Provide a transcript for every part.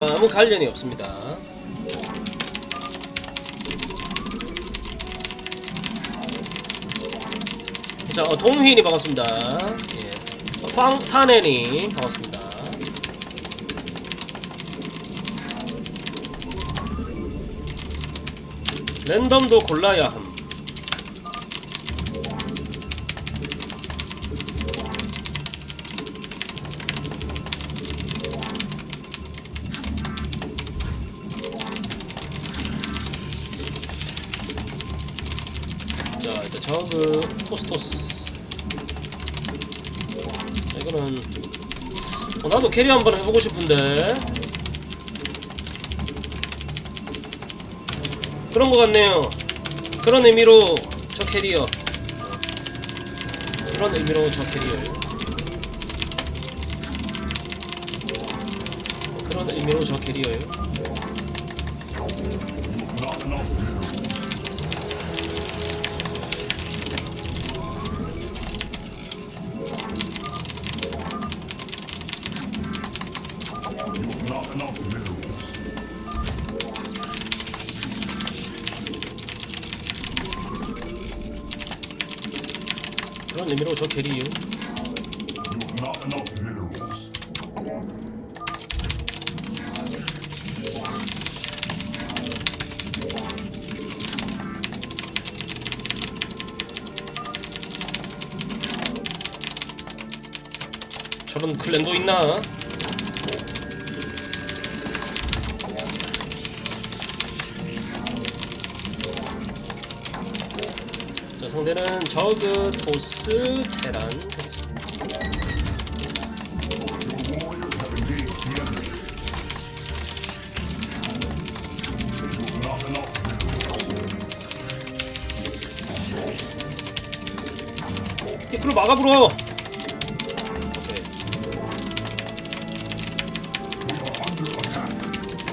아무 관련이 없습니다. 자, 어, 동휘인이 반갑습니다. 예. 어, 팡 사네니 반갑습니다. 랜덤도 골라야 함. 저그 토스토스. 자, 이거는 어, 나도 캐리 한번 해보고 싶은데 그런 것 같네요. 그런 의미로 저 캐리어. 그런 의미로 저 캐리어. 그런 의미로 저 캐리어요. 그런 의미로 저 minerals. 저런 클랜도 있나? 자, 상대는 저그, 토스, 테란 되겠습니다. 이끌로 막아불어!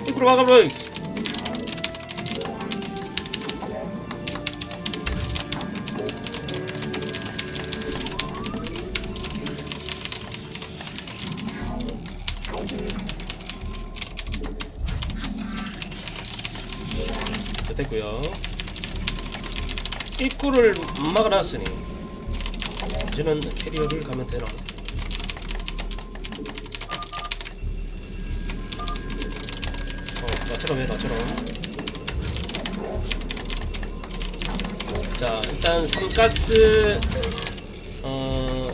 이끌로 막아불어! 입구를 막아놨으니 이제는 캐리어를 가면 되나? 어, 나처럼 해, 나처럼. 자, 일단 삼가스 어,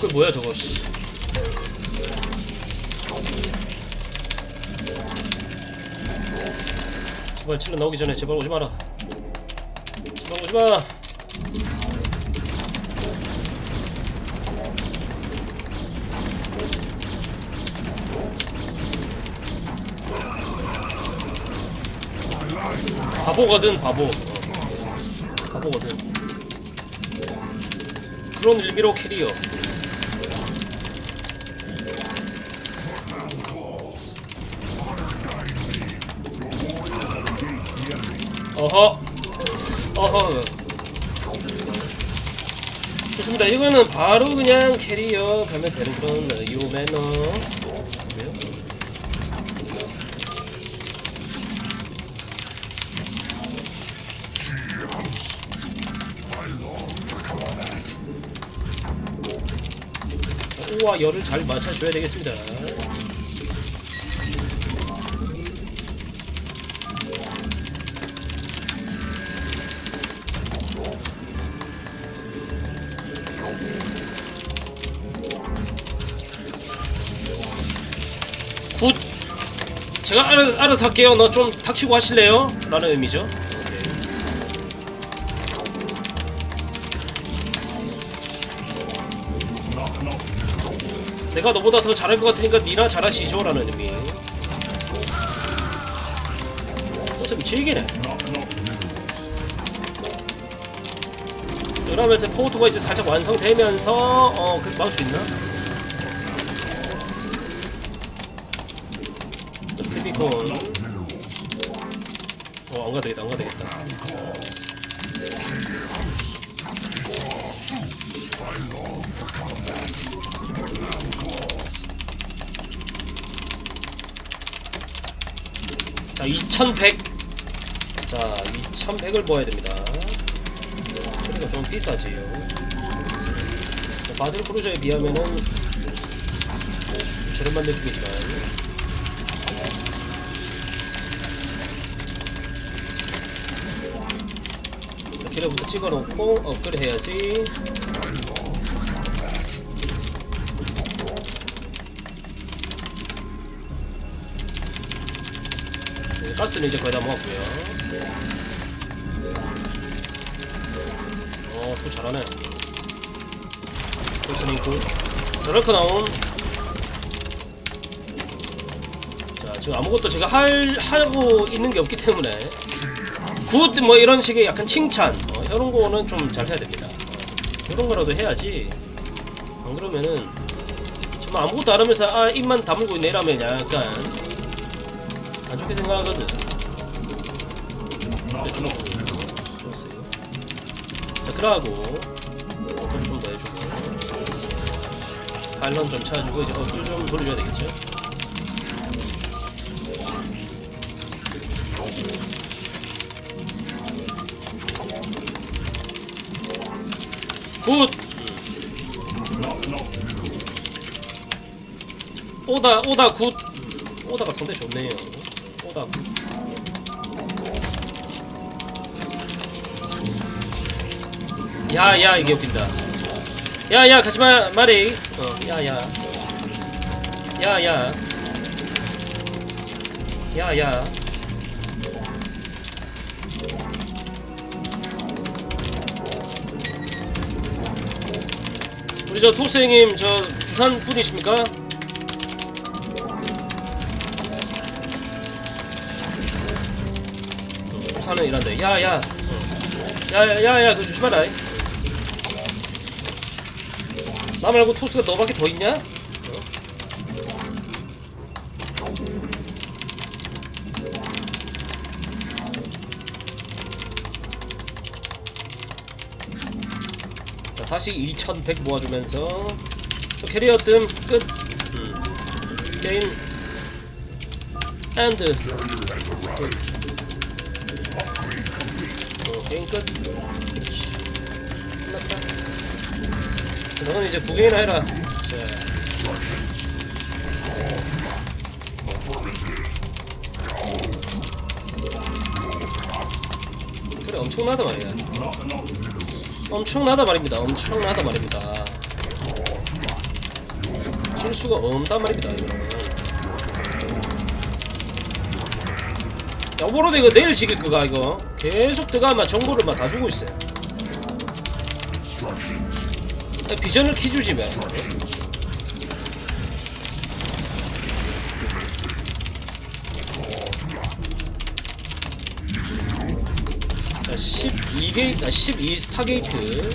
그 뭐야 저거? 제발 칠러 나오기 전에 제발 오지 마라. 제발 오지 마. 바보거든 바보. 어. 바보거든. 그런 의미로 캐리어. 어허. 어허. 좋습니다. 이거는 바로 그냥 캐리어 가면 되는 그런 요 매너. 우와 열을 잘 맞춰줘야 되겠습니다. 제가 알아, 알아서 할게요. 너좀 닥치고 하실래요? 라는 의미죠. Minerals. 내가 너보다 더 잘할 것 같으니까 니나 잘하시죠 라는 의미 어차피 minerals. 그러면서 포토가 이제 살짝 완성되면서 어, 그 막을 수 있나? 이거 어 안가 되겠다 안가 되겠다 자 2100. 자 2100을 모아야 됩니다. 소리가 좀 비싸지요. 바들 크루저에 비하면은 저렴한 느낌이지만 기름부터 찍어놓고 업그레이드 해야지. 네, 가스는 이제 거의 다 모았고요. 어, 또 잘하네. 콜스는 있고. 저렇게 나온. 자, 지금 아무것도 제가 할, 하고 있는 게 없기 때문에. 굿, 뭐 이런 식의 약간 칭찬. 어, 이런 거는 좀 잘 해야 됩니다. 어, 이런 거라도 해야지. 안 그러면은. 정말 아무것도 안 하면서, 아, 입만 다물고 있네. 이러면 약간. 안 좋게 생각하거든. 네, 주먹. 좋았어요. 자, 그러고 어플 좀더 해주고 발론 좀 찾아주고 이제 어플 좀 돌려줘야 되겠죠? 굿! 오다 오다 굿. 오다가 상당히 좋네요. 오다 굿. 야 야 이게 웃긴다. 야야 가지마 말이 어 야 야. 야 야. 야 야 우리 저 토스 형님 저 부산 분이십니까? 부산은 이란데 야야 야야야야 그거 조심하라 나 말고 토스가 너밖에 더 있냐? 다시 2100 모아주면서 저 캐리어 뜸 끝. 음. 게임 엔드. 끝. 어, 게임 끝. 끝났다. 너는 이제 구경이나 해라. 자. 그래 엄청나다 말이야. 엄청나다 말입니다. 엄청나다 말입니다. 실수가 없단 말입니다. 오버로드 이거 내일 지길 거가 이거 계속 들어가면 정보를 막 다 주고 있어요. 야, 비전을 키주지 왜? 12게이트, 아, 12 스타게이트.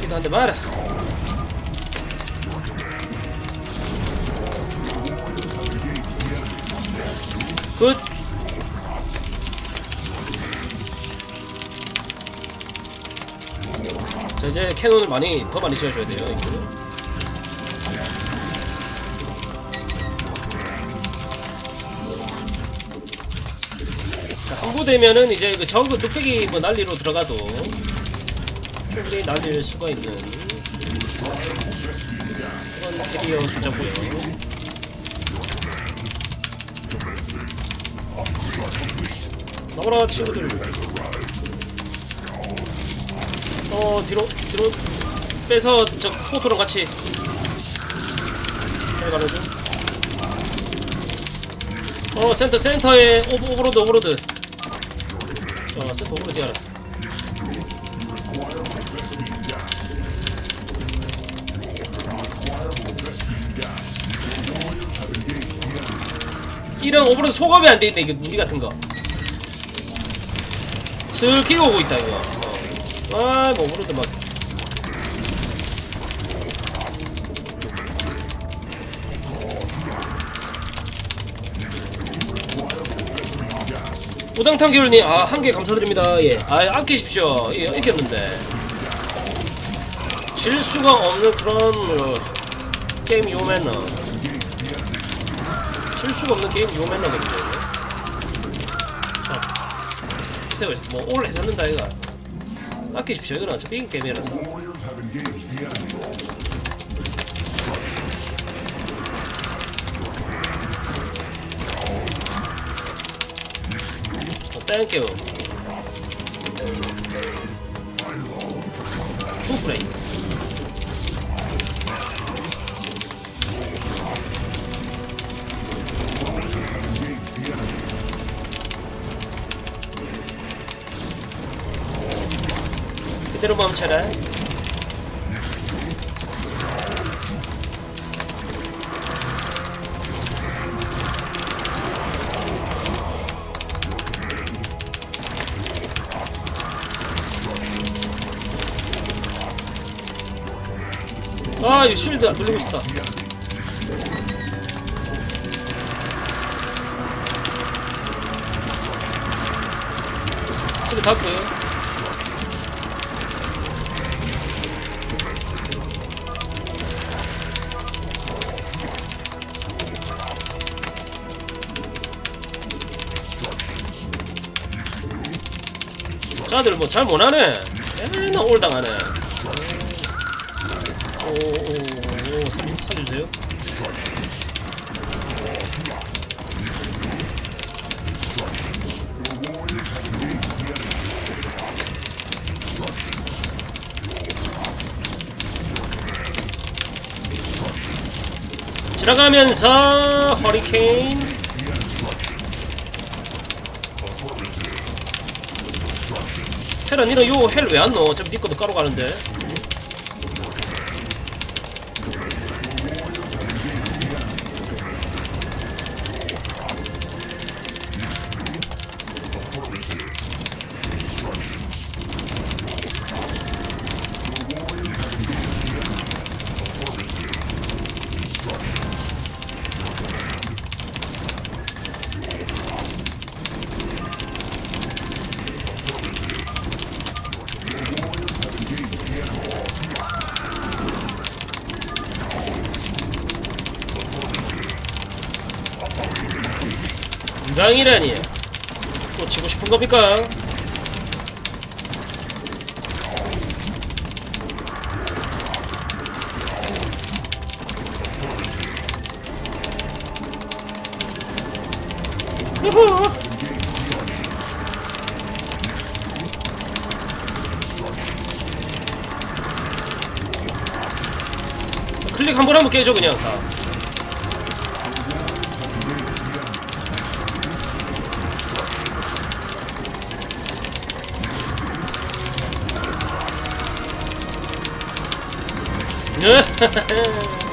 기도 한대 마라. 굿 이제 캐논을 많이 더 많이 지어줘야 돼요 이거. 자, 항구되면은 이제 그 저그 뚝배기 뭐 난리로 들어가도 충분히 난리를 수가 있는 그런 캐리어 숫자고요 나와라 친구들 어 뒤로 뒤로 빼서 저 포토랑 같이 잘 가는 중. 어 센터 센터에 오버, 오버로드 오버로드. 자 센터 오버로드 하라. 이런 오버로드 소감이 안 돼 있네 이게 무기 같은 거. 슬 끼고 오고 있다 이거. 어. 아, 뭐 오버로드 막. 우당탕 겨울님 아 한 개 감사드립니다. 예아 아끼십시오. 예 이겼는데. 질 수가 없는 그런 어, 게임 요매너. 질 수가 없는 게임 요매너거든요. 자 글쎄요 뭐올 해샀는다 이가 아끼십시오 이거는 어차피 게임이라서. 어, 땡큐 투플레이 그대로 멈춰라 아, 이 쉴드 안 돌리고 있었다. 쉴드 다크. 자들 뭐 잘 못하네. 맨날 올당하네. 오오오 살려 살려주세요. 지나가면서 허리케인 테라 니는 요 헬 왜 안 넣어? 어차피 니 것도 까로 가는데 인강이라니 또 치고 싶은 겁니까? 클릭 한 번 하면 깨져 그냥 다 Ugh!